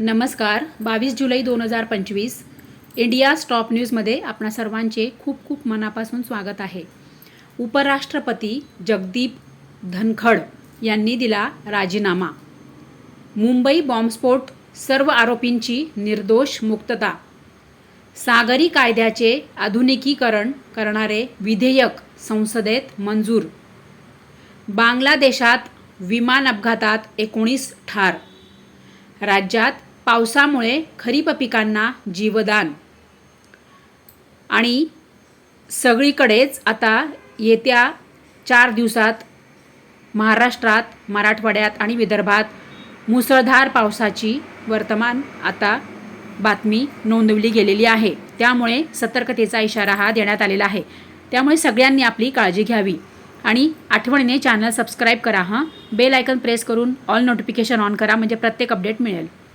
नमस्कार. बावीस जुलै दोन हजार पंचवीस इंडिया स्टॉप न्यूजमध्ये आपणा सर्वांचे खूप खूप मनापासून स्वागत आहे. उपराष्ट्रपती जगदीप धनखड यांनी दिला राजीनामा. मुंबई बॉम्बस्फोट सर्व आरोपींची निर्दोष मुक्तता. सागरी कायद्याचे आधुनिकीकरण करणारे विधेयक संसदेत मंजूर. बांगलादेशात विमान अपघातात एकोणीस ठार. राज्यात पावसामुळे खरीप पिकांना जीवदान. आणि सगळीकडेच आता येत्या चार दिवसात महाराष्ट्रात मराठवाड्यात आणि विदर्भात मुसळधार पावसाची वर्तमान आता बातमी नोंदवली गेलेली आहे. त्यामुळे सतर्कतेचा इशारा हा देण्यात आलेला आहे. त्यामुळे सगळ्यांनी आपली काळजी घ्यावी. आणि आठवणीने चॅनल सबस्क्राईब करा हां. बेल आयकन प्रेस करून ऑल नोटिफिकेशन ऑन करा म्हणजे प्रत्येक अपडेट मिळेल.